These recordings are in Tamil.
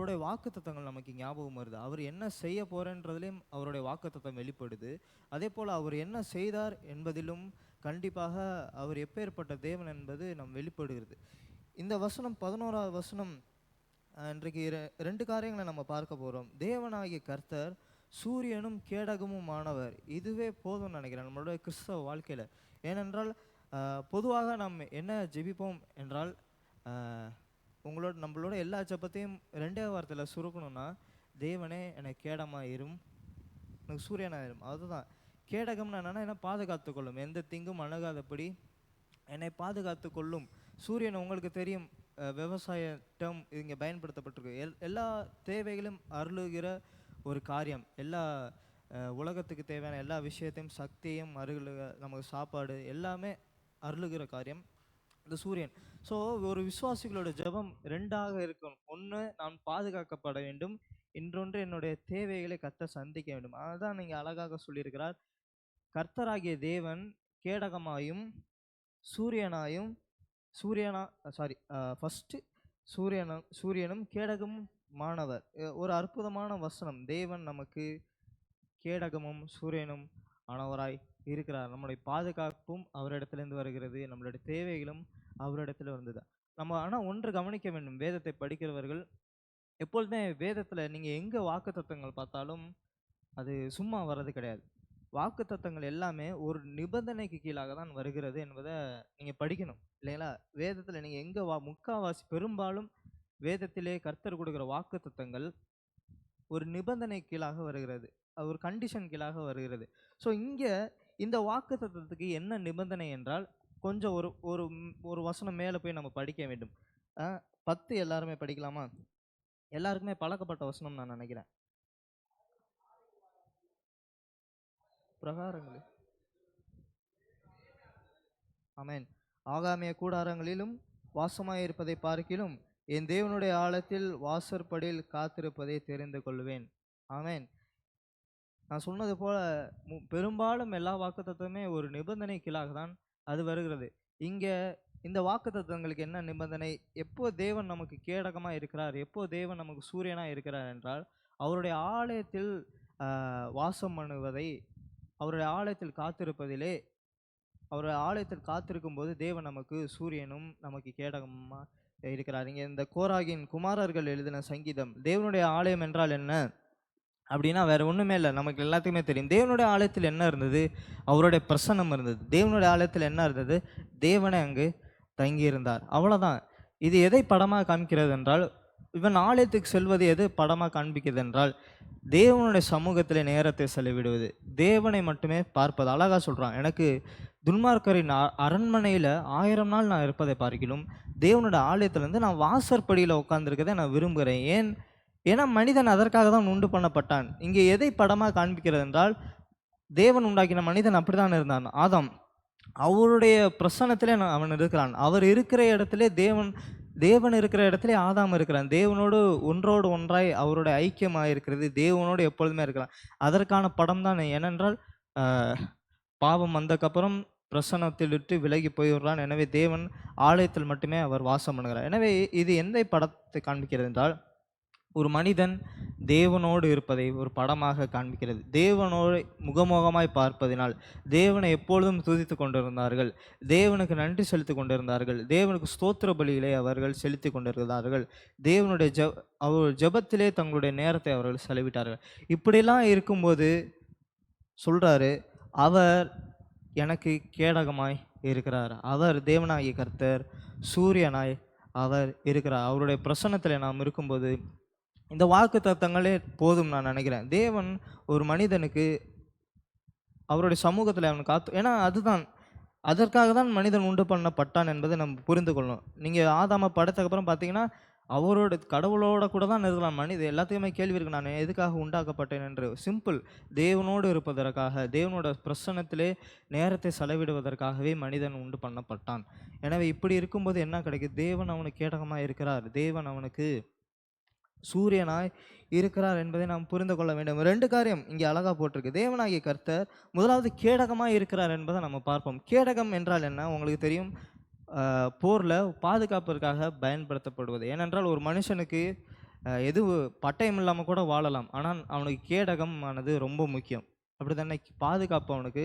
அவருடைய வாக்குத்தத்தங்கள் நமக்கு ஞாபகம் வருது. அவர் என்ன செய்ய போறேன்றதுலேயும் அவருடைய வாக்குத்தத்தம் வெளிப்படுது. அதே போல் அவர் என்ன செய்தார் என்பதிலும் கண்டிப்பாக அவர் எப்பேற்பட்ட தேவன் என்பது நம் வெளிப்படுகிறது. இந்த வசனம் பதினோராவது வசனம் இன்றைக்கு ரெ- ரெண்டு காரியங்களை நம்ம பார்க்க போகிறோம் தேவனாகிய கர்த்தர் சூரியனும் கேடகமும் ஆனவர் இதுவே போதும்னு நினைக்கிறேன் நம்மளோட கிறிஸ்தவ வாழ்க்கையில். ஏனென்றால் பொதுவாக நாம் என்ன ஜெபிப்போம் என்றால் உங்களோட நம்மளோட எல்லா ஜபத்தையும் ரெண்டே வாரத்தில் சுருக்கணும்னா தேவனே எனக்கு கேடமாக இரும் எனக்கு சூரியனாயிரும் அதுதான். கேடகம்னா என்னென்னா என்ன பாதுகாத்து கொள்ளும். எந்த திங்கும் அணுகாதபடி என்னை பாதுகாத்து கொள்ளும். சூரியன் உங்களுக்கு தெரியும் விவசாய டேர்ம் இங்கே பயன்படுத்தப்பட்டிருக்கு. எல் எல்லா தேவைகளும் அருளுகிற ஒரு காரியம். எல்லா உலகத்துக்கு தேவையான எல்லா விஷயத்தையும் சக்தியும் அருளுக நமக்கு சாப்பாடு எல்லாமே அருளுகிற காரியம். இந்த சூரியன். ஸோ ஒரு விசுவாசிகளோட ஜெபம் ரெண்டாக இருக்கும். ஒன்று நான் பாதுகாக்கப்பட வேண்டும். இன்றொன்று என்னுடைய தேவைகளை கத்த சந்திக்க வேண்டும். அதுதான் நீங்கள் அழகாக சொல்லியிருக்கிறார். கர்த்தராகிய தேவன் கேடகமாயும் சூரியனாயும் சூரியனா சாரி ஃபஸ்ட்டு சூரியனும் சூரியனும் கேடகமும் மாணவர் ஒரு அற்புதமான வசனம். தேவன் நமக்கு கேடகமும் சூரியனும் ஆனவராய் இருக்கிறார். நம்முடைய பாதுகாப்பும் அவரிடத்திலிருந்து வருகிறது. நம்மளுடைய தேவைகளும் அவரிடத்துல வந்தது நம்ம ஆனால் ஒன்று கவனிக்க வேண்டும். வேதத்தை படிக்கிறவர்கள் எப்பொழுதுமே வேதத்தில் நீங்கள் எங்கே வாக்குத்தத்தங்கள் பார்த்தாலும் அது சும்மா வர்றது கிடையாது. வாக்குத்தத்தங்கள் எல்லாமே ஒரு நிபந்தனைக்கு கீழாக தான் வருகிறது என்பதை நீங்கள் படிக்கணும் இல்லைங்களா? வேதத்தில் நீங்கள் எங்கே வா முக்காவாசி பெரும்பாலும் வேதத்திலே கர்த்தர் கொடுக்குற வாக்குத்தத்தங்கள் ஒரு நிபந்தனை கீழாக வருகிறது. ஒரு கண்டிஷன் கீழாக வருகிறது. ஸோ இங்கே இந்த வாக்குத்தத்தத்துக்கு என்ன நிபந்தனை என்றால் கொஞ்சம் ஒரு ஒரு ஒரு வசனம் மேலே போய் நம்ம படிக்க வேண்டும். பத்து எல்லாருமே படிக்கலாமா? எல்லாருக்குமே பழக்கப்பட்ட வசனம் நான் நினைக்கிறேன். பிரகாரங்கள். ஆமேன். ஆகாமிய கூடாரங்களிலும் வாசமாயிருப்பதை பார்க்கிலும் என் தேவனுடைய ஆழத்தில் வாசற்படியில் காத்திருப்பதை தெரிந்து கொள்வேன். ஆமேன். நான் சொன்னது போல மு- பெரும்பாலும் எல்லா வாக்குத்தத்துமே ஒரு நிபந்தனை கீழாக தான் அது வருகிறது. இங்கே இந்த வாக்குத்தத்தங்களுக்கு என்ன நிபந்தனை? எப்போ தேவன் நமக்கு கேடகமாக இருக்கிறார்? எப்போ தேவன் நமக்கு சூரியனாக இருக்கிறார் என்றால் அவருடைய ஆலயத்தில் வாசம் பண்ணுவதை அவருடைய ஆலயத்தில் காத்திருப்பதிலே அவருடைய ஆலயத்தில் காத்திருக்கும் போது தேவன் நமக்கு சூரியனும் நமக்கு கேடகமாக இருக்கிறார். இங்கே இந்த கோராகின் குமாரர்கள் எழுதின சங்கீதம் தேவனுடைய ஆலயம் என்றால் என்ன? அப்படின்னா வேறு ஒன்றுமே இல்லை. நமக்கு எல்லாத்துக்குமே தெரியும். தேவனுடைய ஆலயத்தில் என்ன இருந்தது? அவருடைய பிரசன்னம் இருந்தது. தேவனுடைய ஆலயத்தில் என்ன இருந்தது? தேவனை அங்கு தங்கியிருந்தார். அவ்வளோதான் இது எதை படமாக காண்பிக்கிறது என்றால் இவன் ஆலயத்துக்கு செல்வது எது படமாக காண்பிக்கிறது என்றால் தேவனுடைய சமூகத்தில் நேரத்தை செலவிடுவது. தேவனை மட்டுமே பார்ப்பது. அழகாக சொல்கிறான் எனக்கு துன்மார்க்கரின் அ- ஆயிரம் நாள் நான் இருப்பதை பார்க்கிலும் தேவனுடைய ஆலயத்திலேருந்து நான் வாசற்படியில் உட்காந்துருக்கதை நான் விரும்புகிறேன். ஏன்? ஏன்னா மனிதன் அதற்காக தான் உண்டு பண்ணப்பட்டான். இங்கே எதை படமாக காண்பிக்கிறது என்றால் தேவன் உண்டாக்கின மனிதன் அப்படிதான் இருந்தான். ஆதாம் அவருடைய பிரசன்னத்திலே நான் அவன் இருக்கிறான். அவர் இருக்கிற இடத்திலே தேவன் தேவன் இருக்கிற இடத்துல ஆதாம் இருக்கிறான். தேவனோடு ஒன்றோடு ஒன்றாய் அவருடைய ஐக்கியமாக இருக்கிறது தேவனோடு எப்பொழுதுமே இருக்கிறான். அதற்கான படம் தான் ஏனென்றால் பாவம் வந்தக்கப்புறம் பிரசன்னத்தில் விட்டு விலகி போயிடுறான். எனவே தேவன் ஆலயத்தில் மட்டுமே அவர் வாசம் பண்ணுகிறார். எனவே இது எந்த படத்தை காண்பிக்கிறது என்றால் ஒரு மனிதன் தேவனோடு இருப்பதை ஒரு படமாக காண்பிக்கிறது. தேவனோடு முகமுகமாய் பார்ப்பதினால் தேவனை எப்பொழுதும் துதித்து கொண்டிருந்தார்கள். தேவனுக்கு நன்றி செலுத்தி கொண்டிருந்தார்கள். தேவனுக்கு ஸ்தோத்திர பலிகளை அவர்கள் செலுத்தி கொண்டிருந்தார்கள். தேவனுடைய ஜெ அவர் ஜெபத்திலே தங்களுடைய நேரத்தை அவர்கள் செலவிட்டார்கள். இப்படிலாம் இருக்கும்போது சொல்கிறாரு அவர் எனக்கு கேடகமாய் இருக்கிறார். அவர் தேவனாகிய கர்த்தர் சூரியனாய் அவர் இருக்கிறார். அவருடைய பிரசன்னத்தில் நாம் இருக்கும்போது இந்த வாக்கு தத்தங்களே போதும் நான் நினைக்கிறேன். தேவன் ஒரு மனிதனுக்கு அவருடைய சமூகத்தில் அவன் காத்து ஏன்னா அதுதான் அதற்காக தான் மனிதன் உண்டு பண்ணப்பட்டான் என்பதை நம்ம புரிந்து கொள்ளணும் நீங்கள் ஆதாம படத்துக்கப்புறம் பார்த்தீங்கன்னா அவரோட கடவுளோட கூட தான் இருக்கலாம். மனித எல்லாத்துக்குமே கேள்வி இருக்கு. நான் எதுக்காக உண்டாக்கப்பட்டேன் என்று. சிம்பிள் தேவனோடு இருப்பதற்காக தேவனோட பிரசன்னத்திலே நேரத்தை செலவிடுவதற்காகவே மனிதன் உண்டு பண்ணப்பட்டான். எனவே இப்படி இருக்கும்போது என்ன கிடைக்குது? தேவன் அவனுக்கு கேடகமாக இருக்கிறார் தேவன் அவனுக்கு சூரியனாய் இருக்கிறார் என்பதை நாம் புரிந்து கொள்ள வேண்டும். ரெண்டு காரியம் இங்கே அழகா போட்டிருக்கு. தேவனாகிய கர்த்தர் முதலாவது கேடகமாக இருக்கிறார் என்பதை நம்ம பார்ப்போம். கேடகம் என்றால் என்ன? உங்களுக்கு தெரியும் போரில் பாதுகாப்பிற்காக பயன்படுத்தப்படுவது. ஏனென்றால் ஒரு மனுஷனுக்கு எது பட்டயம் இல்லாமல் கூட வாழலாம். ஆனால் அவனுக்கு கேடகம் ஆனது ரொம்ப முக்கியம். அப்படி தானே பாதுகாப்பு அவனுக்கு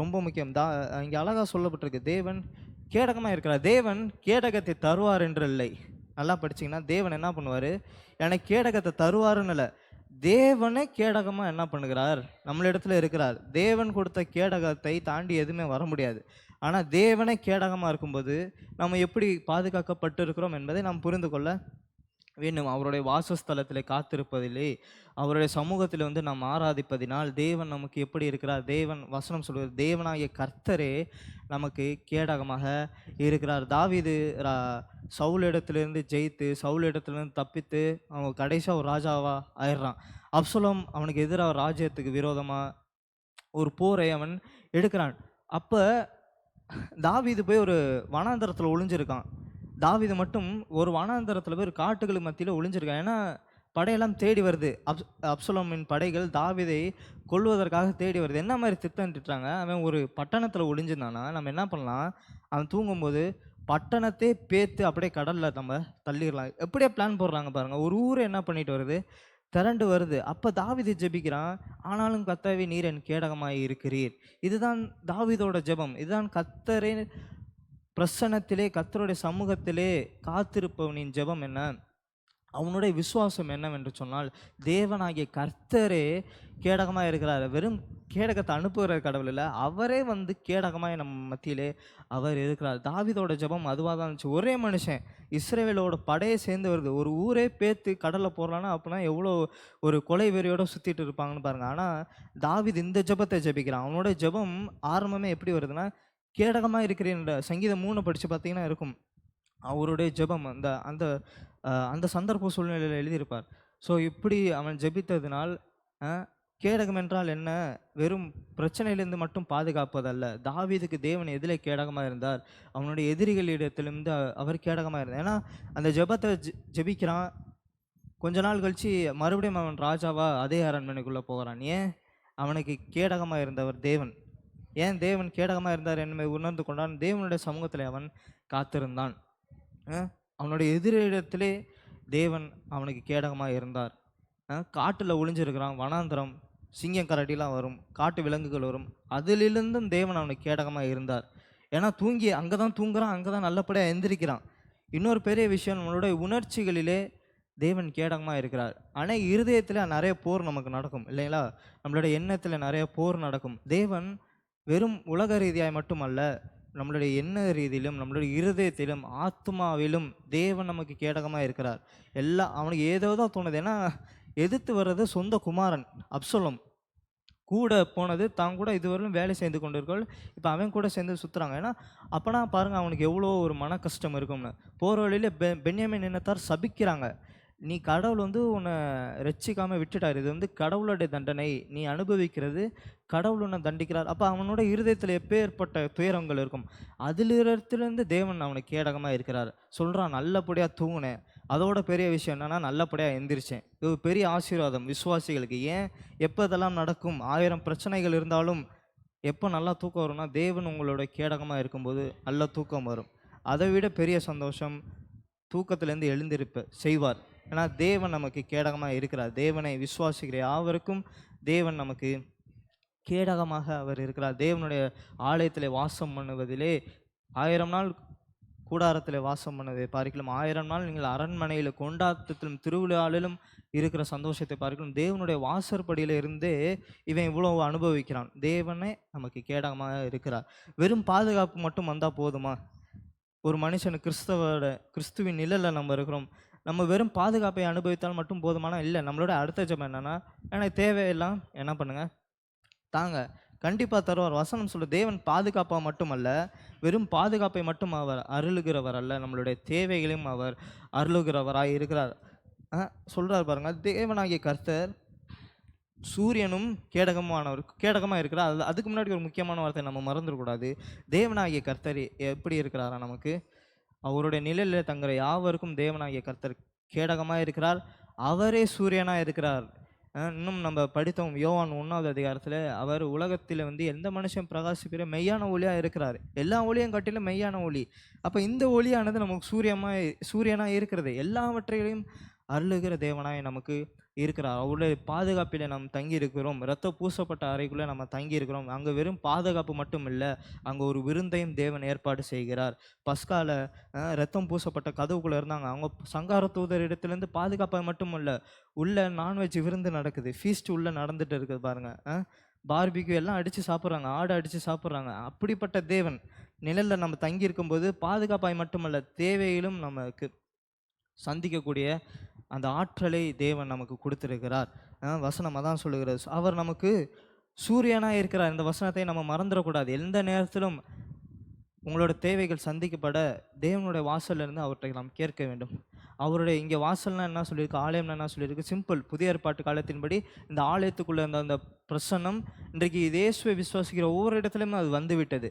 ரொம்ப முக்கியம். தா இங்கே அழகாக சொல்லப்பட்டிருக்கு. தேவன் கேடகமாக இருக்கிறார். தேவன் கேடகத்தை தருவார் என்று இல்லை. நல்லா படிச்சீங்கன்னா தேவன் என்ன பண்ணுவார்? எனக்கு கேடகத்தை தருவாருன்னு இல்லை. தேவனே கேடகமாக என்ன பண்ணுகிறார்? நம்மளிடத்துல இருக்கிறார். தேவன் கொடுத்த கேடகத்தை தாண்டி எதுவுமே வர முடியாது. ஆனால் தேவனே கேடகமாக இருக்கும்போது நம்ம எப்படி பாதுகாக்கப்பட்டு இருக்கிறோம் என்பதை நாம் புரிந்து கொள்ள வேண்டும் அவருடைய வாசஸ்தலத்தில் காத்திருப்பதிலே அவருடைய சமூகத்தில் வந்து நாம் ஆராதிப்பதினால் தேவன் நமக்கு எப்படி இருக்கிறார்? தேவன் வசனம் சொல்வது தேவனாகிய கர்த்தரே நமக்கு கேடகமாக இருக்கிறார். தாவீது ரா- சவுல் இடத்துலேருந்து ஜெயித்து சவுல் இடத்துலேருந்து தப்பித்து அவன் கடைசியாக ஒரு ராஜாவாக ஆயிடுறான். அப்சுலம் அவனுக்கு எதிராக ராஜ்யத்துக்கு விரோதமாக ஒரு போரை அவன் எடுக்கிறான். அப்போ தாவிது போய் ஒரு வனாந்தரத்தில் ஒளிஞ்சிருக்கான். தாவீது மட்டும் ஒரு வனாந்தரத்தில் போய் ஒரு காட்டுகளுக்கு மத்தியில் ஒளிஞ்சிருக்கான் ஏன்னா படையெல்லாம் தேடி வருது. அப் அப்சலோமின் படைகள் தாவிதை கொல்வதற்காக தேடி வருது. என்ன மாதிரி திட்டம்ட்டுறாங்க அவன் ஒரு பட்டணத்தில் ஒளிஞ்சிருந்தானா? நம்ம என்ன பண்ணலாம்? அவன் தூங்கும்போது பட்டணத்தை பேத்து அப்படியே கடலில் நம்ம தள்ளிடலாம். எப்படியே பிளான் போடுறாங்க பாருங்கள் ஒரு ஊர் என்ன பண்ணிட்டு வருது? திரண்டு வருது. அப்போ தாவீது ஜெபிக்கிறான். ஆனாலும் கத்தாவே நீர் என் கேடகமாக இருக்கிறீர். இதுதான் தாவிதோட ஜெபம். இதுதான் கத்தரே பிரசன்னத்திலே கத்தருடைய சமூகத்திலே காத்திருப்பவனின் ஜெபம் என்ன? அவனுடைய விசுவாசம் என்னவென்று சொன்னால் தேவனாகிய கர்த்தரே கேடகமாக இருக்கிறார். வெறும் கேடகத்தை அனுப்புகிற கடவுள் இல்லை அவரே வந்து கேடகமாக நம்ம மத்தியிலே அவர் இருக்கிறார். தாவிதோட ஜெபம் அதுவாக தான் இருந்துச்சு. ஒரே மனுஷன் இஸ்ரேவேலோட படையை சேர்ந்து வருது ஒரு ஊரே பேத்து கடலில் போடுறான்னா அப்படின்னா எவ்வளோ ஒரு கொலை வெறியோடு சுற்றிட்டு இருப்பாங்கன்னு பாருங்கள் ஆனால் தாவித் இந்த ஜெபத்தை ஜெபிக்கிறான். அவனோட ஜெபம் ஆரம்பமே எப்படி வருதுன்னா கேடகமாக இருக்கிற சங்கீதம் மூணு படித்து பார்த்தீங்கன்னா இருக்கும். அவருடைய ஜெபம் அந்த அந்த அந்த சந்தர்ப்ப சூழ்நிலையில் எழுதியிருப்பார். ஸோ இப்படி அவன் ஜெபித்ததினால் கேடகம் என்றால் என்ன? வெறும் பிரச்சனையிலிருந்து மட்டும் பாதுகாப்பதல்ல. தாவீதுக்கு தேவன் எதிலே கேடகமாக இருந்தார். அவனுடைய எதிரிகளிடத்திலிருந்து அவர் கேடகமாக இருந்தார். ஏன்னா அந்த ஜெபத்தை ஜெ- ஜெபிக்கிறான். கொஞ்ச நாள் கழிச்சு மறுபடியும் அவன் ராஜாவா அதே அரண்மனைக்குள்ளே போகிறான். ஏன்? அவனுக்கு கேடகமாக இருந்தவர் தேவன். ஏன் தேவன் கேடகமாக இருந்தார் என்பதை உணர்ந்து கொண்டான்? தேவனுடைய சமூகத்தில் அவன் காத்திருந்தான். அவனுடைய எதிரிடத்திலே தேவன் அவனுக்கு கேடகமாக இருந்தார். காட்டில் ஒளிஞ்சிருக்கிறான் வனாந்தரம் சிங்கம் கரடிலாம் வரும் காட்டு விலங்குகள் வரும். அதிலிருந்தும் தேவன் அவனுக்கு கேடகமாக இருந்தார். ஏன்னா தூங்கி அங்கே தான் தூங்குறான் அங்கே தான் நல்லபடியாக எந்திரிக்கிறான். இன்னொரு பெரிய விஷயம் நம்மளுடைய உணர்ச்சிகளிலே தேவன் கேடகமாக இருக்கிறார். ஆனால் இருதயத்தில் நிறைய போர் நமக்கு நடக்கும் இல்லைங்களா? நம்மளுடைய எண்ணத்தில் நிறைய போர் நடக்கும். தேவன் வெறும் உலக ரீதியாய் மட்டுமல்ல நம்மளுடைய எண்ண ரீதியிலும் நம்மளுடைய இருதயத்திலும் ஆத்மாவிலும் தேவன் நமக்கு கேடகமாக இருக்கிறார். எல்லாம் அவனுக்கு ஏதோ தான் தோணுது. ஏன்னா எதிர்த்து வர்றது சொந்த குமாரன் அப்சலம். கூட போனது தான் கூட இதுவரையிலும் வேலை செய்து கொண்டிருக்கோள் இப்போ அவன் கூட சேர்ந்து சுற்றுறாங்க ஏன்னா அப்போனா பாருங்கள் அவனுக்கு எவ்வளோ ஒரு மன கஷ்டம் இருக்கும்னு. போகிற வழியில் பெ பென்யாமின் இனத்தார் சபிக்கிறாங்க. நீ கடவுள் வந்து உன்னை ரட்சிக்காமல் விட்டுட்டார். இது வந்து கடவுளுடைய தண்டனை. நீ அனுபவிக்கிறது கடவுள் உன்னை தண்டிக்கிறார். அப்போ அவனோட இருதயத்தில் எப்பேற்பட்ட துயரங்கள் இருக்கும்? அதிலிருந்து தேவன் அவனுக்கு கேடகமாக இருக்கிறார். சொல்கிறான் நல்லபடியாக தூங்கினேன் அதோட பெரிய விஷயம் என்னென்னா நல்லபடியாக எந்திரிச்சேன். இது பெரிய ஆசீர்வாதம் விசுவாசிகளுக்கு. ஏன்? எப்போ இதெல்லாம் நடக்கும்? ஆயிரம் பிரச்சனைகள் இருந்தாலும் எப்போ நல்லா தூக்கம் வரும்னா தேவன் உங்களோட கேடகமாக இருக்கும்போது நல்ல தூக்கம் வரும். அதை விட பெரிய சந்தோஷம் தூக்கத்திலேருந்து எழுந்திருப்ப செய்வார். ஏன்னா தேவன் நமக்கு கேடகமாக இருக்கிறார். தேவனை விசுவாசிக்கிற யாவருக்கும் தேவன் நமக்கு கேடகமாக அவர் இருக்கிறார். தேவனுடைய ஆலயத்தில் வாசம் பண்ணுவதிலே ஆயிரம் நாள் கூடாரத்தில் வாசம் பண்ணதை பார்க்கலாம் ஆயிரம் நாள் நீங்கள் அரண்மனையில் கொண்டாட்டத்திலும் திருவிழாவிலும் இருக்கிற சந்தோஷத்தை பார்க்கலாம் தேவனுடைய வாசற்படியில் இருந்தே இவன் இவ்வளவு அனுபவிக்கிறான். தேவனே நமக்கு கேடகமாக இருக்கிறார். வெறும் பாதுகாப்பு மட்டும் வந்தால் போதுமா? ஒரு மனுஷன் கிறிஸ்தவோட கிறிஸ்துவின் நிழலில் நம்ம இருக்கிறோம். நம்ம வெறும் பாதுகாப்பை அனுபவித்தால் மட்டும் போதுமான? இல்லை. நம்மளோட அடுத்த ஜபம் என்னென்னா எனக்கு தேவையெல்லாம் என்ன பண்ணுங்கள் தாங்க. கண்டிப்பாக தருவார். வசனம் சொல்ல தேவன் பாதுகாப்பாக மட்டுமல்ல வெறும் பாதுகாப்பை மட்டும் அவர் அருளுகிறவர் அல்ல. நம்மளுடைய தேவைகளையும் அவர் அருளுகிறவராக இருக்கிறார். சொல்கிறார் பாருங்கள் தேவனாகிய கர்த்தர் சூரியனும் கேடகமானவர் கேடகமாக இருக்கிறார். அது அதுக்கு முன்னாடி ஒரு முக்கியமான வார்த்தை நம்ம மறந்துடக்கூடாது. தேவனாகிய கர்த்தர் எப்படி இருக்கிறாரா நமக்கு? அவருடைய நிழலில் தங்குற யாவருக்கும் தேவனாகிய கர்த்தர் கேடகமாக இருக்கிறார். அவரே சூரியனாக இருக்கிறார். இன்னும் நம்ம படித்தோம் யோவான் ஒன்றாவது அதிகாரத்தில் அவர் உலகத்தில் வந்து எந்த மனுஷன் பிரகாசிக்கிற மெய்யான ஒளியாக இருக்கிறார். எல்லா ஒளியும் கட்டிலும் மெய்யான ஒளி. அப்போ இந்த ஒளியானது நமக்கு சூரியமாக சூரியனாக இருக்கிறது. எல்லாவற்றையும் அருளுகிற தேவனாய் நமக்கு இருக்கிறார் அவருடைய பாதுகாப்பில் நாம் தங்கி இருக்கிறோம் இரத்த பூசப்பட்ட அறைக்குள்ளே நம்ம தங்கி இருக்கிறோம் அங்கே வெறும் பாதுகாப்பு மட்டும் இல்லை அங்கே ஒரு விருந்தையும் தேவன் ஏற்பாடு செய்கிறார். பஸ்கால ரத்தம் பூசப்பட்ட கதவுக்குள்ளே இருந்தாங்க. அவங்க சங்கார தூதர் இடத்துலேருந்து பாதுகாப்பாக மட்டும் இல்லை உள்ளே நான்வெஜ் விருந்து நடக்குது. ஃபீஸ்ட் உள்ளே நடந்துட்டு இருக்குது பாருங்கள் பார்பிக்யூ எல்லாம் அடித்து சாப்பிட்றாங்க. ஆடு அடித்து சாப்பிட்றாங்க. அப்படிப்பட்ட தேவன் நிழலில் நம்ம தங்கி இருக்கும்போது பாதுகாப்பாய் மட்டுமல்ல தேவையிலும் நமக்கு சந்திக்கக்கூடிய அந்த ஆற்றலை தேவன் நமக்கு கொடுத்துருக்கிறார். வசனமாக வசனம் அதான் அவர் நமக்கு சூரியனாக இருக்கிறார். இந்த வசனத்தை நம்ம மறந்துடக்கூடாது. எந்த நேரத்திலும் உங்களோட தேவைகள் சந்திக்கப்பட தேவனுடைய வாசல்ல இருந்து நாம் கேட்க வேண்டும். அவருடைய இங்கே வாசல்னால் என்ன சொல்லியிருக்கு? ஆலயம்னா என்ன சொல்லியிருக்கு? சிம்பிள் புதிய ஏற்பாட்டு காலத்தின்படி இந்த ஆலயத்துக்குள்ளே இருந்த அந்த பிரசன்னம் இன்றைக்கு இயேசுவை விசுவாசிக்கிற ஒவ்வொரு இடத்துலையுமே அது வந்துவிட்டது.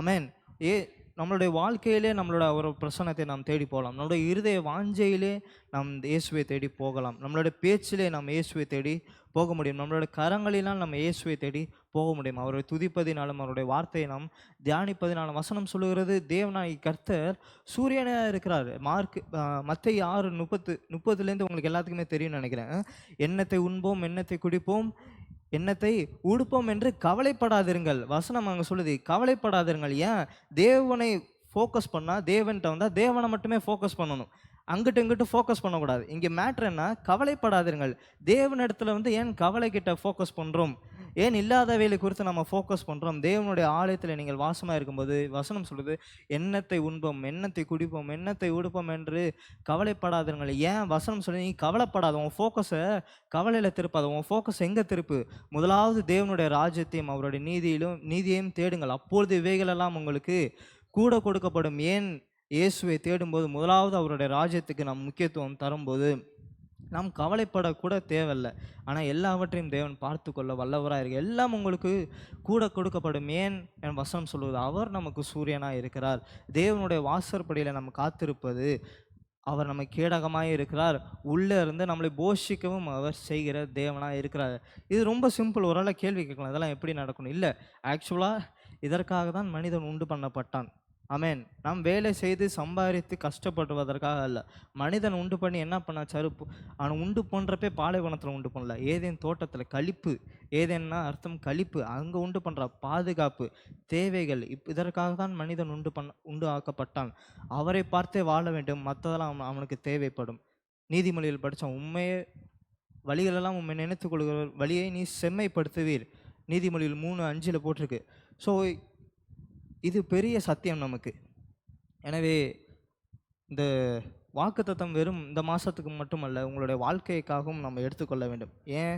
அமேன் ஏ நம்மளுடைய வாழ்க்கையிலே நம்மளோட ஒரு பிரசன்னத்தை நாம் தேடி போகலாம். நம்மளுடைய இருதய வாஞ்சையிலே நாம் இயேசுவை தேடி போகலாம். நம்மளுடைய பேச்சிலே நாம் இயேசுவை தேடி போக முடியும். நம்மளோட கரங்களினால் நம்ம இயேசுவை தேடி போக முடியும். அவரை துதிப்பதினாலும் அவருடைய வார்த்தையை நாம் தியானிப்பதினாலும் வசனம் சொல்லுகிறது தேவனாய் கர்த்தர் சூரியனாக இருக்கிறார். மார்க் மற்ற ஆறு முப்பத்து முப்பதுலேருந்து உங்களுக்கு எல்லாத்துக்குமே தெரியும்னு நினைக்கிறேன். எண்ணத்தை உண்போம் எண்ணத்தை குடிப்போம். எண்ணத்தை உடுப்போம் என்று கவலைப்படாதிருங்கள். வசனம் அங்கே சொல்லுது கவலைப்படாதிருங்கள். ஏன்? தேவனை ஃபோக்கஸ் பண்ணால் தேவன்கிட்ட வந்தால் தேவனை மட்டுமே ஃபோக்கஸ் பண்ணணும். அங்கிட்டு இங்கிட்டு ஃபோக்கஸ் பண்ணக்கூடாது. இங்கே மேட்ரு என்ன? கவலைப்படாதிருங்கள். தேவனிடத்துல வந்து ஏன் கவலை கிட்ட ஃபோக்கஸ் பண்ணுறோம் ஏன் இல்லாத வேலை குறித்து நம்ம ஃபோக்கஸ் பண்ணுறோம் தேவனுடைய ஆலயத்தில் நீங்கள் வாசமாக இருக்கும்போது வசனம் சொல்லுது எண்ணத்தை உண்போம் எண்ணத்தை குடிப்போம் எண்ணத்தை உடுப்போம் என்று கவலைப்படாதீர்கள். ஏன் வசனம் சொல்லி நீ கவலைப்படாத உன் ஃபோக்கஸை கவலையில் திருப்பாத உன் ஃபோக்கஸ் எங்கே திருப்பு? முதலாவது தேவனுடைய ராஜ்யத்தையும் அவருடைய நீதியிலும் நீதியையும் தேடுங்கள். அப்பொழுது இவைகளெல்லாம் உங்களுக்கு கூட கொடுக்கப்படும். ஏன் இயேசுவை தேடும்போது முதலாவது அவருடைய ராஜ்யத்துக்கு நாம் முக்கியத்துவம் தரும்போது நாம் கவலைப்படக்கூட தேவையில்லை. ஆனால் எல்லாவற்றையும் தேவன் பார்த்து கொள்ள வல்லவராக இருக்கு எல்லாம் உங்களுக்கு கூட கொடுக்கப்படும். ஏன்? என் வசனம் சொல்வது அவர் நமக்கு சூரியனாக இருக்கிறார். தேவனுடைய வாசற்படியில் நம்ம காத்திருப்பது அவர் நம்ம கேடகமாக இருக்கிறார். உள்ளே இருந்து நம்மளை போஷிக்கவும் அவர் செய்கிற தேவனாக இருக்கிறார். இது ரொம்ப சிம்பிள் ஒரு கேள்வி கேட்கலாம். இதெல்லாம் எப்படி நடக்கணும்? இல்லை ஆக்சுவலாக இதற்காக தான் மனிதன் உண்டு பண்ணப்பட்டான். அமேன் நாம் வேலை செய்து சம்பாதித்து கஷ்டப்படுவதற்காக அல்ல. மனிதன் உண்டு பண்ணி என்ன பண்ணா சருப்பு. அவன் உண்டு பண்ணுறப்பே பாலைவனத்தில் உண்டு பண்ணல. ஏதேன் தோட்டத்தில் கழிப்பு. ஏதேன்னா அர்த்தம் கழிப்பு. அங்கே உண்டு பண்ணுற பாதுகாப்பு தேவைகள். இப் இதற்காக தான் மனிதன் உண்டு பண்ண உண்டு ஆக்கப்பட்டான். அவரை பார்த்தே வாழ வேண்டும். மற்றதெல்லாம் அவன் அவனுக்கு தேவைப்படும். நீதிமொழியில் படித்தான் உண்மையே வழிகளெல்லாம் உண்மை நினைத்துக் கொள்கிற வழியை நீ செம்மைப்படுத்துவீர். நீதிமொழியில் மூணு அஞ்சில் போட்டிருக்கு. ஸோ இது பெரிய சத்தியம் நமக்கு. எனவே இந்த வாக்குத்தத்தம் வெறும் இந்த மாதத்துக்கு மட்டுமல்ல உங்களுடைய வாழ்க்கைக்காகவும் நம்ம எடுத்துக்கொள்ள வேண்டும். ஏன்?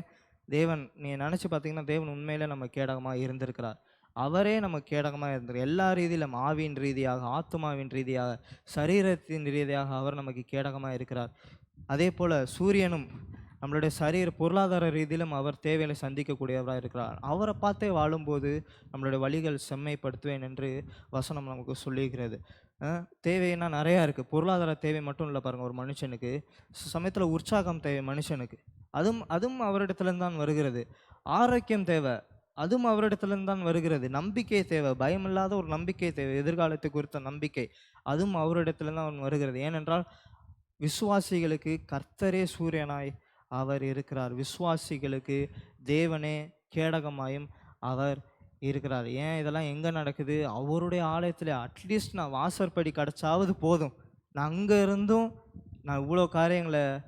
தேவன் நீ நினச்சி பார்த்தீங்கன்னா தேவன் உண்மையிலே நம்ம கேடகமாக இருந்திருக்கிறார். அவரே நம்ம கேடகமாக இருந்திருக்கார் எல்லா ரீதியிலும் ஆவியின் ரீதியாக ஆத்மாவின் ரீதியாக சரீரத்தின் ரீதியாக அவர் நமக்கு கேடகமாக இருக்கிறார். அதே போல் சூரியனும் நம்மளுடைய சரீர பொருளாதார ரீதியிலும் அவர் தேவைகளை சந்திக்கக்கூடியவராக இருக்கிறார். அவரை பார்த்தே வாழும்போது நம்மளுடைய வழிகள் செம்மைப்படுத்துவேன் என்று வசனம் நமக்கு சொல்லியிருக்கிறது தேவைன்னா நிறையா இருக்குது பொருளாதார தேவை மட்டும் இல்லை பாருங்கள் ஒரு மனுஷனுக்கு. சமயத்தில் உற்சாகம் தேவை மனுஷனுக்கு. அதுவும் அதுவும் அவரிடத்துலேருந்து தான் வருகிறது. ஆரோக்கியம் தேவை அதுவும் அவரிடத்துலேருந்து தான் வருகிறது. நம்பிக்கை தேவை பயமில்லாத ஒரு நம்பிக்கை தேவை எதிர்காலத்தை குறித்த நம்பிக்கை அதுவும் அவரிடத்துலேருந்து தான் வருகிறது. ஏனென்றால் விசுவாசிகளுக்கு கர்த்தரே சூரியனாய் அவர் இருக்கிறார். விசுவாசிகளுக்கு தேவனே கேடகமாயும் அவர் இருக்கிறார். ஏன் இதெல்லாம் எங்கே நடக்குது? அவருடைய ஆலயத்தில் அட்லீஸ்ட் நான் வாசற்படி கிடச்சாவது போதும். நான் அங்கே இருந்தும் நான் இவ்வளோ காரியங்களை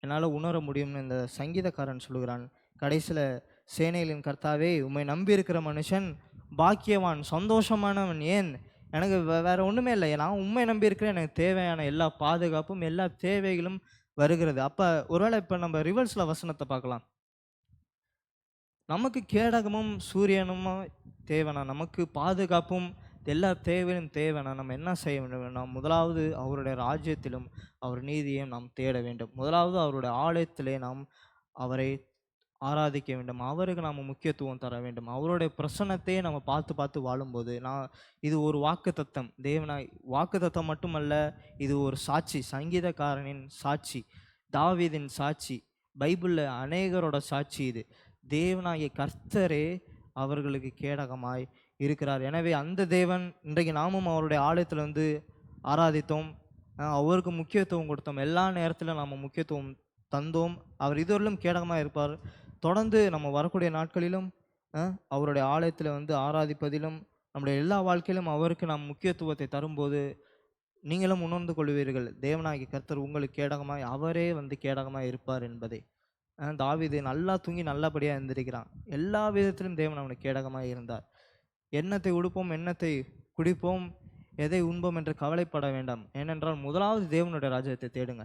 என்னால் உணர முடியும்னு இந்த சங்கீதக்காரன் சொல்லுகிறான். கடைசியில் சேனையிலின் கர்த்தாவே உண்மை நம்பியிருக்கிற மனுஷன் பாக்கியவான் சந்தோஷமானவன். ஏன்? எனக்கு வே- ஒன்றுமே இல்லை. நான் உண்மை நம்பியிருக்கிறேன் எனக்கு தேவையான எல்லா பாதுகாப்பும் எல்லா தேவைகளும் வருகிறது. அப்போ ஒருவேளை இப்போ நம்ம ரிவர்ஸில் வசனத்தை பார்க்கலாம். நமக்கு கேடகமும் சூரியனும் தேவைனா? நமக்கு பாதுகாப்பும் எல்லா தேவையும் தேவைனா? நம்ம என்ன செய்ய வேண்டும்? நாம் முதலாவது அவருடைய ராஜ்யத்திலும் அவர் நீதியையும் நாம் தேட வேண்டும். முதலாவது அவருடைய ஆலயத்திலே நாம் அவரை ஆராதிக்க வேண்டும். அவருக்கு நாம் முக்கியத்துவம் தர வேண்டும். அவருடைய பிரசன்னத்தையே நம்ம பார்த்து பார்த்து வாழும்போது நான் இது ஒரு வாக்குத்தத்தம். வாக்கு வாக்குத்தத்தம் மட்டுமல்ல இது ஒரு சாட்சி. சங்கீதக்காரனின் சாட்சி. தாவீதின் சாட்சி. பைபிளில் அநேகரோட சாட்சி இது. தேவனாகிய கர்த்தரே அவர்களுக்கு கேடகமாய் இருக்கிறார். எனவே அந்த தேவன் இன்றைக்கு நாமும் அவருடைய ஆலயத்தில் வந்து ஆராதித்தோம் அவருக்கு முக்கியத்துவம் கொடுத்தோம். எல்லா நேரத்திலும் நாம் முக்கியத்துவம் தந்தோம். அவர் இதுவரையிலும் கேடகமாக இருப்பார். தொடர்ந்து நம்ம வரக்கூடிய நாட்களிலும் அவருடைய ஆலயத்தில் வந்து ஆராதிப்பதிலும் நம்முடைய எல்லா வாழ்க்கையிலும் அவருக்கு நாம் முக்கியத்துவத்தை தரும்போது நீங்களும் உணர்ந்து கொள்வீர்கள் தேவநாயகி கர்த்தர் உங்களுக்கு கேடகமாய் அவரே வந்து கேடகமாக இருப்பார் என்பதை. தாவிது நல்லா தூங்கி நல்லபடியாக இருந்திருக்கிறான் எல்லா விதத்திலும் தேவன் அவனுக்கு கேடகமாக இருந்தார். எண்ணத்தை உடுப்போம் எண்ணத்தை குடிப்போம் எதை உண்போம் என்று கவலைப்பட வேண்டாம். ஏனென்றால் முதலாவது தேவனுடைய ராஜ்யத்தை தேடுங்க.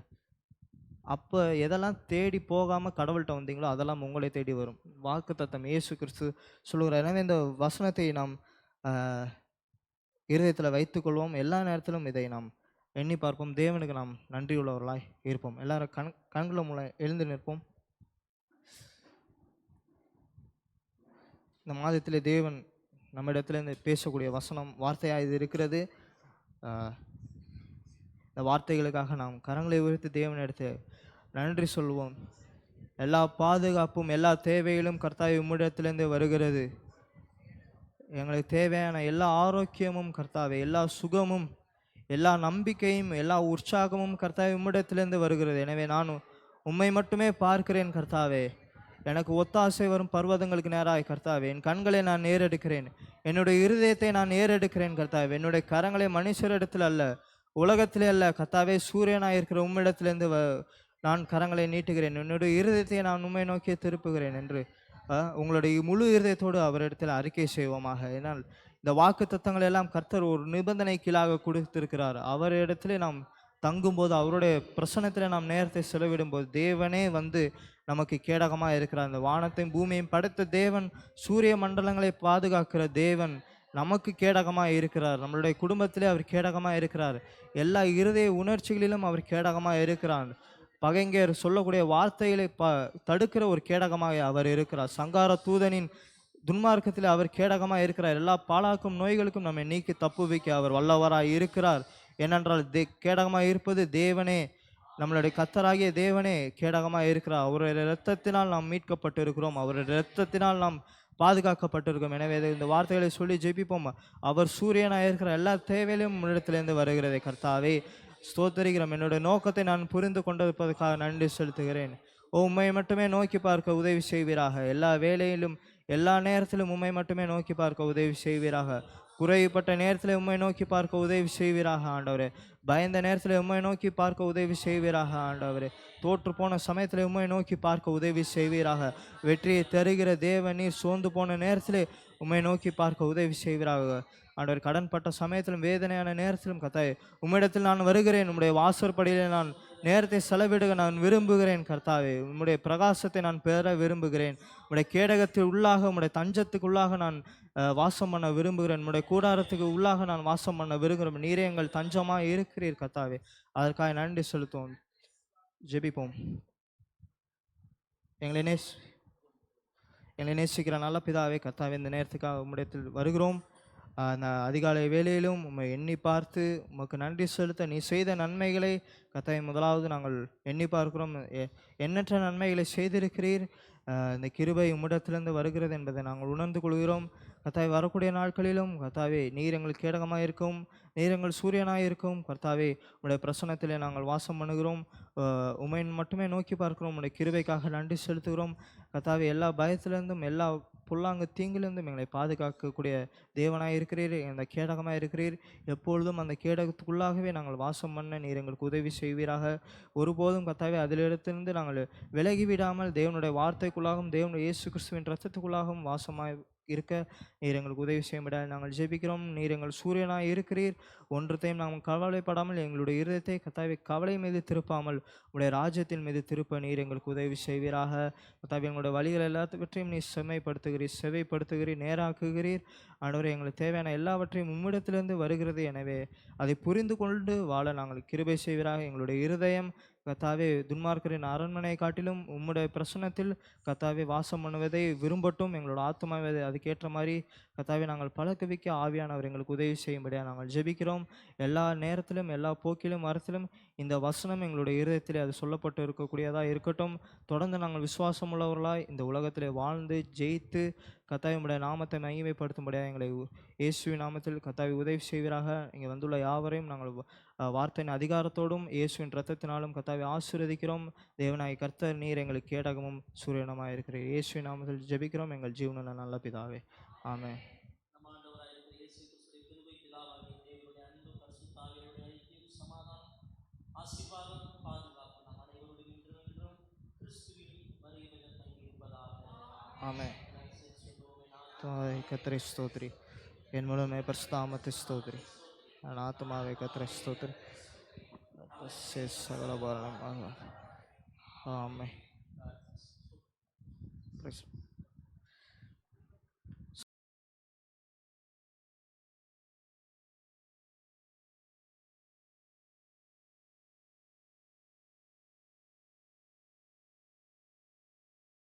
அப்போ எதெல்லாம் தேடி போகாமல் கடவுள்கிட்ட வந்தீங்களோ அதெல்லாம் உங்களை தேடி வரும். வாக்கு தத்தம் இயேசு கிறிஸ்து சொல்லுகிறார். எனவே இந்த வசனத்தை நாம் இருதயத்தில் வைத்துக்கொள்வோம் எல்லா நேரத்திலும் இதை நாம் எண்ணி பார்ப்போம். தேவனுக்கு நாம் நன்றியுள்ளவர்களாய் இருப்போம். எல்லாரும் கண் கண்களை மூலம் எழுந்து நிற்போம். இந்த மாதத்திலே தேவன் நம்மிடத்திலிருந்து பேசக்கூடிய வசனம் வார்த்தையாக இது இருக்கிறது. இந்த வார்த்தைகளுக்காக நாம் கரங்களை உயர்த்தி தேவனிடத்து நன்றி சொல்வோம் எல்லா பாதுகாப்பும் எல்லா தேவைகளும் கர்த்தாய் உம்மிடத்திலிருந்து வருகிறது. எங்களுக்கு தேவையான எல்லா ஆரோக்கியமும் கர்த்தாவே எல்லா சுகமும் எல்லா நம்பிக்கையும் எல்லா உற்சாகமும் கர்த்தாவே உம்மிடத்திலிருந்து வருகிறது. எனவே நான் உம்மை மட்டுமே பார்க்கிறேன் கர்த்தாவே. எனக்கு ஒத்தாசை வரும் பர்வதங்களுக்கு நேராய் கர்த்தாவே. என் கண்களை நான் நேரெடுக்கிறேன். என்னுடைய இருதயத்தை நான் நேரெடுக்கிறேன் கர்த்தாவே. என்னுடைய கரங்களை மனுஷரிடத்தில் அல்ல உலகத்திலே அல்ல. கர்த்தாவே சூரியனாக இருக்கிற உம்மிடத்திலேருந்து வ நான் கரங்களை நீட்டுகிறேன். என்னுடைய இருதயத்தை நான் உண்மை நோக்கி திருப்புகிறேன் என்று உங்களுடைய முழு இருதயத்தோடு அவரிடத்தில் அறிக்கை செய்வோமாக. ஏனால் இந்த வாக்கு தத்தங்கள் எல்லாம் கர்த்தர் ஒரு நிபந்தனை கீழாக கொடுத்திருக்கிறார். அவரிடத்திலே நாம் தங்கும்போது அவருடைய பிரசனத்தில் நாம் நேரத்தை செலவிடும்போது தேவனே வந்து நமக்கு கேடகமாக இருக்கிறார் அந்த வானத்தையும் பூமியையும் படைத்த தேவன் சூரிய மண்டலங்களை பாதுகாக்கிற தேவன் நமக்கு கேடகமாக இருக்கிறார். நம்மளுடைய குடும்பத்திலே அவர் கேடகமாக இருக்கிறார். எல்லா இருதய உணர்ச்சிகளிலும் அவர் கேடகமாக இருக்கிறார். பகைஞர் சொல்லக்கூடிய வார்த்தைகளை ப தடுக்கிற ஒரு கேடகமாக அவர் இருக்கிறார். சங்கார தூதனின் துன்மார்க்கத்தில் அவர் கேடகமாக இருக்கிறார். எல்லா பாலாக்கும் நோய்களுக்கும் நம்மை நீக்கி தப்பு வைக்க அவர் வல்லவராக இருக்கிறார். ஏனென்றால் தே கேடகமாக இருப்பது தேவனே நம்மளுடைய கத்தராகிய தேவனே கேடகமாக இருக்கிறார். அவருடைய இரத்தத்தினால் நாம் மீட்கப்பட்டு இருக்கிறோம் அவருடைய இரத்தத்தினால் நாம் பாதுகாக்கப்பட்டிருக்கும். எனவே இது- இந்த வார்த்தைகளை சொல்லி ஜெபிப்போம்? அவர் சூரியனாக இருக்கிற எல்லா தேவையிலும் இடத்திலிருந்து வருகிறதே. கர்த்தாவே ஸ்தோத்தரிக்கிறோம். என்னுடைய நோக்கத்தை நான் புரிந்து கொண்டிருப்பதற்காக நன்றி செலுத்துகிறேன். ஓ உம்மை மட்டுமே நோக்கி பார்க்க உதவி செய்வீராக. எல்லா வேலையிலும் எல்லா நேரத்திலும் உம்மை மட்டுமே நோக்கி பார்க்க உதவி செய்வீராக. குறைவுப்பட்ட நேரத்தில் உம்மை நோக்கி பார்க்க உதவி செய்வீராக ஆண்டவரே. பயந்த நேரத்தில் உண்மை நோக்கி பார்க்க உதவி செய்வீராக ஆண்டவரே. தோற்று போன சமயத்தில் உண்மை நோக்கி பார்க்க உதவி செய்வீராக. வெற்றியை தருகிற தேவன் நீர் சோர்ந்து போன நேரத்தில் உண்மை நோக்கி பார்க்க உதவி செய்வீராக. ஆண்டவர் கடன்பட்ட சமயத்திலும் வேதனையான நேரத்திலும் கத்தாய் உம்மிடத்தில் நான் வருகிறேன். உம்முடைய வாசற்படியில் நான் நேரத்தை செலவிடுக நான் விரும்புகிறேன் கர்த்தாவே. உம்முடைய பிரகாசத்தை நான் பெற விரும்புகிறேன். உடைய கேடகத்தில் உள்ளாக உம்முடைய தஞ்சத்துக்குள்ளாக நான் வாசம் பண்ண விரும்புகிறேன். உம்முடைய கூடாரத்துக்கு உள்ளாக நான் வாசம் பண்ண விரும்புகிறேன். நீரே எங்கள் தஞ்சமாக இருக்கிறீர் கர்த்தாவே. அதற்காக நன்றி செலுத்துவோம். ஜெபிப்போம். எங்களை நேஸ் எங்களை நேசிக்கிற நல்ல பிதாவே கர்த்தாவே இந்த நேரத்துக்காக உம்முடையத்தில் வருகிறோம். அந்த அதிகாலை வேலையிலும் உம்மை எண்ணி பார்த்து உமக்கு நன்றி செலுத்த நீ செய்த நன்மைகளை கத்தாய் முதலாவது நாங்கள் எண்ணி பார்க்கிறோம். எண்ணற்ற நன்மைகளை செய்திருக்கிறீர். இந்த கிருபை உம்மிடத்திலிருந்து வருகிறது என்பதை நாங்கள் உணர்ந்து கொள்கிறோம். கத்தாய் வரக்கூடிய நாட்களிலும் கர்த்தாவே நீர் எங்களுக்கு கேடகமாக இருக்கும் நீர் எங்கள் சூரியனாக இருக்கும் கர்த்தாவே உடைய பிரசன்னத்திலே நாங்கள் வாசம் பண்ணுகிறோம். உமையின் மட்டுமே நோக்கி பார்க்கிறோம். உடைய கிருபைக்காக நன்றி செலுத்துகிறோம். கர்த்தாவே எல்லா பயத்திலிருந்தும் எல்லா புல்லாங்கு தீங்கிலிருந்தும் எங்களை பாதுகாக்கக்கூடிய தேவனாக இருக்கிறீர் அந்த கேடகமாக இருக்கிறீர். எப்பொழுதும் அந்த கேடகத்துக்குள்ளாகவே நாங்கள் வாசம் பண்ண நீர் எங்களுக்கு உதவி செய்வீராக. ஒருபோதும் கத்தாவே அதிலிடத்திலிருந்து நாங்கள் விலகி விடாமல் தேவனுடைய வார்த்தைக்குள்ளாகவும் தேவனுடைய இயேசு கிறிஸ்துவின் ரத்தத்துக்குள்ளாகவும் வாசமாக இருக்க நீர் எங்களுக்கு உதவி செய்யும்படியா நாங்கள் ஜெபிக்கிறோம். நீர் எங்கள் சூரியனாக இருக்கிறீர். ஒன்றத்தையும் நாம் கவலைப்படாமல் எங்களுடைய இருதயத்தை கத்தாவை கவலை மீது திருப்பாமல் உடைய ராஜ்யத்தின் மீது திருப்ப நீர் எங்களுக்கு உதவி செய்வீராக. கத்தாவை எங்களுடைய வழிகள் எல்லாத்தவற்றையும் நீ செம்மைப்படுத்துகிறீர் செவைப்படுத்துகிறீர் நேராக்குகிறீர். அனைவரும் எங்களுக்கு தேவையான எல்லாவற்றையும் உம்மிடத்திலிருந்து வருகிறது. எனவே அதை புரிந்து கொண்டு வாழ நாங்கள் கிருபை செய்வீராக. எங்களுடைய இருதயம் கத்தாவே துன்மார்க்கரின் அரண்மனை காட்டிலும் உம்முடைய பிரசன்னத்தில் கத்தாவே வாசம் பண்ணுவதை விரும்பட்டும் எங்களோட ஆத்மாவை அதுக்கேற்ற மாதிரி கத்தாவே நாங்கள் பழக்கவிக்க ஆவியானவர் எங்களுக்கு உதவி செய்யும்படியா நாங்கள் ஜெபிக்கிறோம். எல்லா நேரத்திலும் எல்லா போக்கிலும் மரத்திலும் இந்த வசனம் எங்களுடைய இருதயத்திலே அது சொல்லப்பட்டு இருக்கக்கூடியதாக இருக்கட்டும். தொடர்ந்து நாங்கள் விசுவாசம் உள்ளவர்களாக இந்த உலகத்திலே வாழ்ந்து ஜெயித்து கத்தாவை நாமத்தை மகிமைப்படுத்தும்படியாக எங்களை இயேசுவின் நாமத்தில் கத்தாவை உதவி செய்வீராக. இங்கே வந்துள்ள யாவரையும் நாங்கள் வார்த்தையின் அதிகாரத்தோடும் இயேசுவின் இரத்தத்தினாலும் கர்த்தாவை ஆசீர்வதிக்கிறோம். தேவனாய் கர்த்தர் நீர் எங்களுக்கு கேடகமும் சூரியனமாக இருக்கிற இயேசுவின் நாமத்தில் ஜெபிக்கிறோம். எங்கள் ஜீவனுள்ள நல்ல பிதாவே. சமாதானம் ஆசீர்வாதம் பாதுகாப்பு நம் இன்றும் கிறிஸ்துவின் தங்கியிருப்பதாக தாய் கத்திரை ஸ்தோத்ரி என் மூலமே பரிசுத்தாமத்தை ஸ்தோத்ரி நான் ஆத்மாவை கத்திரை ஸ்தோத்ரி சகல பாரணம் ஆமென்